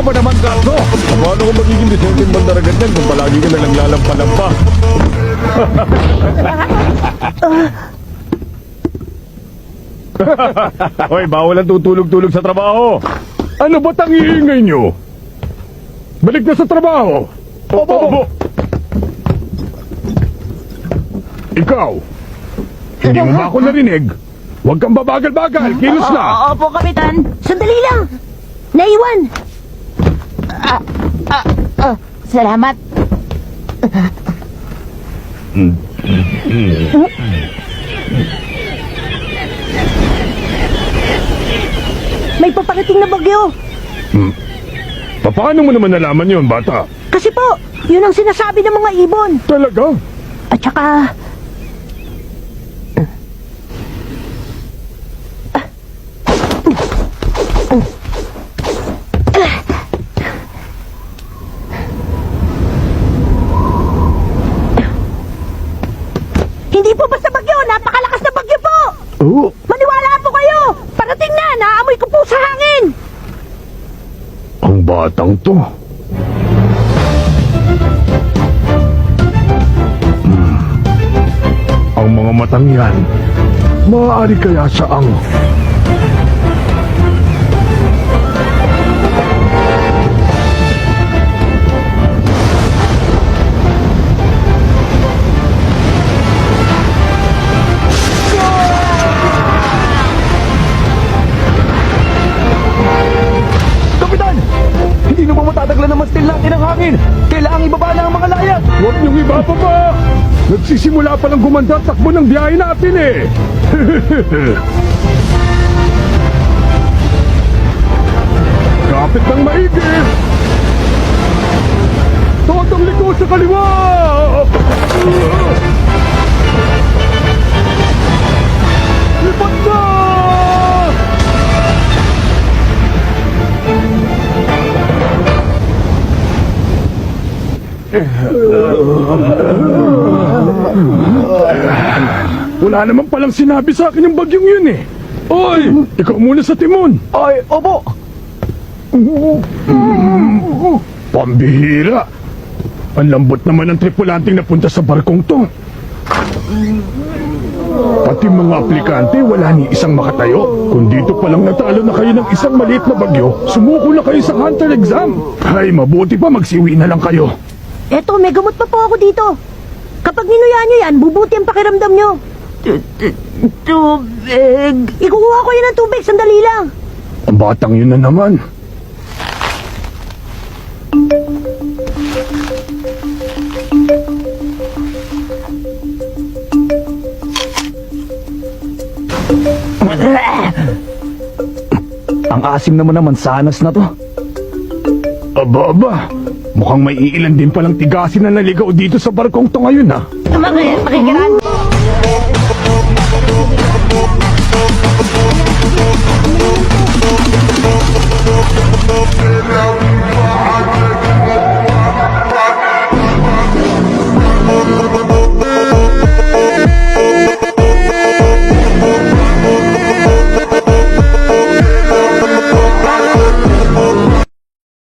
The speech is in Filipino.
ba naman, Carlo? Paano ko magiging disenteng bandaragan yan kung palagi ka nalang lalampa-lampa? Hoy, bawal ang tutulog-tulog sa trabaho. Ano ba tang iingay nyo? Balik na sa trabaho. Opo, opo. Ikaw, hindi mo ba ako narinig? Huwag kang babagal-bagal, kilos na. Opo, Kapitan. Sandali lang! Naiwan! Ah, ah, salamat. May paparating na bagyo! Paano mo naman nalaman yon, bata? Kasi po, yun ang sinasabi ng mga ibon. Talaga? At saka... Hindi po basta bagyo, napakalakas na bagyo po! Oo. Maniwala po kayo! Parating na, naamoy ko po sa hangin! Ang batang to. Hmm. Ang mga matang yan, maaari kaya saang... Hindi na ba matataglan ng mastil natin ang hangin? Kailangang ibaba na ang mga layat! Huwag niyong ibababa! Nagsisimula pa lang gumanda at takbo ng biyahe natin eh! Kapit ng maigi! Totong liko sa kaliwa! Wala naman palang sinabi sa akin yung bagyong yun eh. Oy! Ikaw muna sa timon. Ay, opo! Pambihira. Ang lambot naman ng tripulanting napunta sa barkong to. Pati mga aplikante, wala ni isang makatayo. Kung dito pa lang natalo na kayo ng isang maliit na bagyo, sumuko na kayo sa hunter exam. Ay, mabuti pa magsiwi na lang kayo. Eto, may gamot pa po ako dito. Kapag ninuya nyo yan, bubuti ang pakiramdam nyo. Tubig. Ikukuha ko yan ng tubig, sandali lang. Ang batang yun na naman. Ang asim naman naman sanas na to. Aba, aba. Mukhang may iilan din palang tigasin na naligaw dito sa barkong to ngayon, ha? Maki- Makikiran.